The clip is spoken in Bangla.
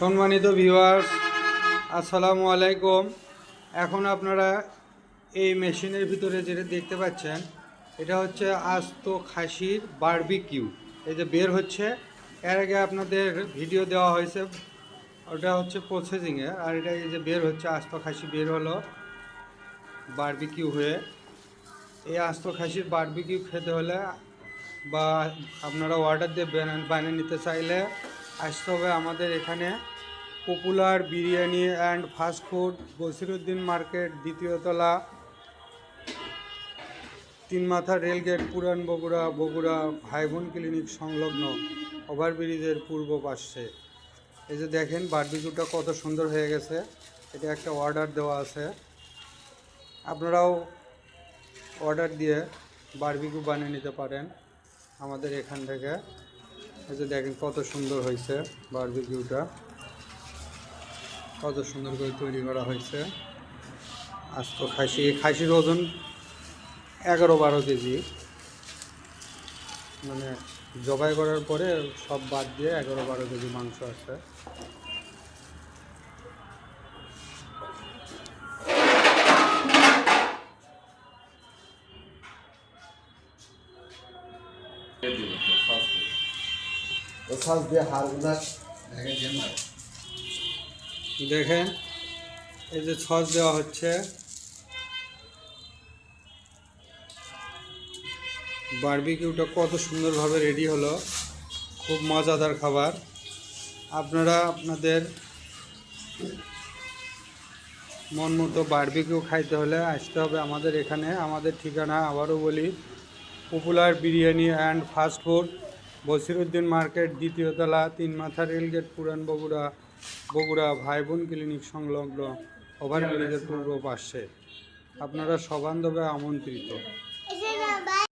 সম্মানিত ভিউয়ার্স আসসালামু আলাইকুম। এখন আপনারা এই মেশিনের ভিতরে যেটা দেখতে পাচ্ছেন, এটা হচ্ছে আস্ত খাসির বারবিকিউ এই যে বের হচ্ছে, এর আগে আপনাদের ভিডিও দেওয়া হয়েছে, ওটা হচ্ছে প্রসেসিংয়ে আর এটা এই যে বের হচ্ছে, আস্ত খাসি বের হলো বারবিকিউ হয়ে। এই আস্ত খাসির বারবিকিউ খেতে হলে বা আপনারা অর্ডার দিয়ে বানিয়ে নিতে চাইলে আসতে হবে আমাদের এখানে popular biryani and fast food Basiruddin market দ্বিতীয়তলা তিন মাথা রেলগেট, পুরান বগুড়া বগুড়া ভাইবোন ক্লিনিক সংলগ্ন ওভারব্রিজের পূর্ব পাশে। এই যে দেখেন, বারবিকিউটা কত সুন্দর হয়ে গেছে। এটা একটা অর্ডার দেওয়া আছে। আপনারাও অর্ডার দিয়ে বারবিকিউ বানিয়ে নিতে পারেন আমাদের এখান থেকে। এই যে দেখেন কত সুন্দর হয়েছে বারবিকিউটা। কত সুন্দর করে তৈরি করা হয়েছে। আস্ত খাসি। খাসির ওজন এগারো বারো কেজি। মানে জবাই করার পরে সব বাদ দিয়ে এগারো বারো কেজি মাংস আছে। দেখেন, এই যে ছস দেওয়া হচ্ছে। বার্বিকিউটা কত সুন্দরভাবে রেডি হলো। খুব মজাদার খাবার। আপনারা আপনাদের মন মতো বারবিকিউ খাইতে হলে আসতে হবে আমাদের এখানে। আমাদের ঠিকানা আবারও বলি, popular biryani and fast food. Basiruddin market, দ্বিতীয় তলা, তিন মাথা রেলগেট, পুরান বগুড়া বগুড়া ভাই বোন ক্লিনিক সংলগ্ন ওভার ওভারব্রিজের পূর্ব পাশে। আপনারা সবান্ধবে আমন্ত্রিত।